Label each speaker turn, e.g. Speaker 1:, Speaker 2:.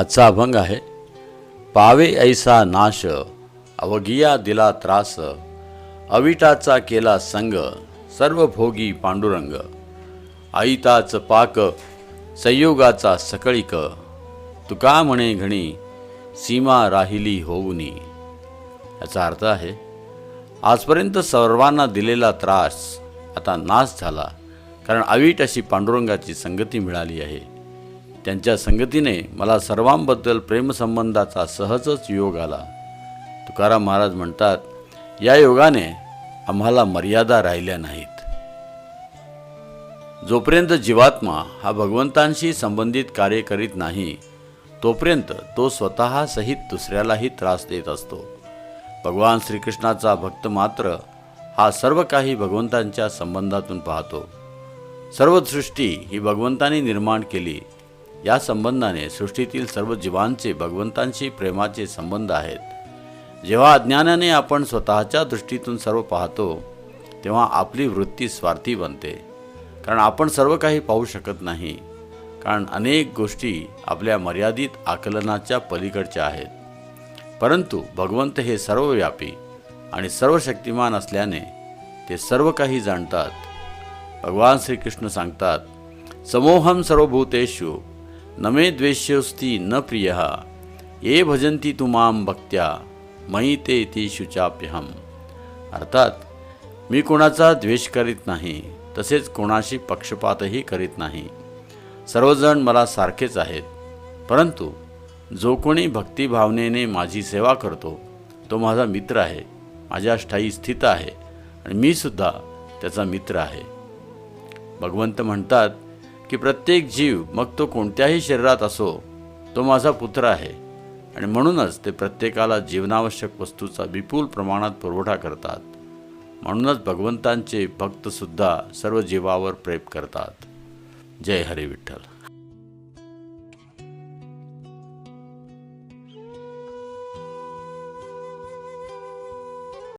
Speaker 1: आजचा अभंग आहे पावे ऐसा नाश अवघिया दिला त्रास अविटाचा केला संग सर्व भोगी पांडुरंग आईताच पाक संयोगाचा सकळीक तुका म्हणे घणी सीमा राहिली होऊनी. याचा अर्थ आहे आजपर्यंत सर्वांना दिलेला त्रास आता नाश झाला कारण अवीट अशी पांडुरंगाची संगती मिळाली आहे. त्यांच्या संगतीने मला सर्वांबद्दल प्रेमसंबंधाचा सहजच योग आला. तुकाराम महाराज म्हणतात या योगाने आम्हाला मर्यादा राहिल्या नाहीत. जोपर्यंत जीवात्मा हा भगवंतांशी संबंधित कार्य करीत नाही तोपर्यंत तो स्वतः सहित दुसऱ्यालाही त्रास देत असतो. भगवान श्रीकृष्णाचा भक्त मात्र हा सर्व काही भगवंतांच्या संबंधातून पाहतो. सर्व सृष्टी ही भगवंतांनी निर्माण केली या संबंधाने सृष्टीतील सर्व जीवांचे भगवंतांशी प्रेमाचे संबंध आहेत. जेव्हा अज्ञानाने आपण स्वतःच्या दृष्टीतून सर्व पाहतो तेव्हा आपली वृत्ती स्वार्थी बनते. कारण आपण सर्व काही पाहू शकत नाही. कारण अनेक गोष्टी आपल्या मर्यादित आकलनाच्या पलीकडच्या आहेत. परंतु भगवंत हे सर्वव्यापी आणि सर्व शक्तिमान असल्याने ते सर्व काही जाणतात. भगवान श्रीकृष्ण सांगतात समोहम सर्वभूतेषु न मे द्वेष्योस्ति न प्रिय। ये भजंती तुमाम भक्त्या मयी ते ती शुचाप्यहम। अर्थात मी कोणाचा द्वेष करीत नाही तसेच कोणाशी पक्षपातही करीत नाही। सर्वजण मला सारखेच आहेत परंतु जो कोणी भक्तिभावनेने माझी सेवा करतो तो माझा मित्र आहे माझ्या ठाई स्थित आहे आणि मी सुद्धा त्याचा मित्र आहे। भगवंत म्हणतात की प्रत्येक जीव मग तो कोणत्याही शरीरात असो तो माझा पुत्र आहे. आणि म्हणूनच ते प्रत्येकाला जीवनावश्यक वस्तूचा विपुल प्रमाणात पुरवठा करतात. म्हणूनच भगवंतांचे भक्तसुद्धा सर्व जीवावर प्रेम करतात. जय हरी विठ्ठल.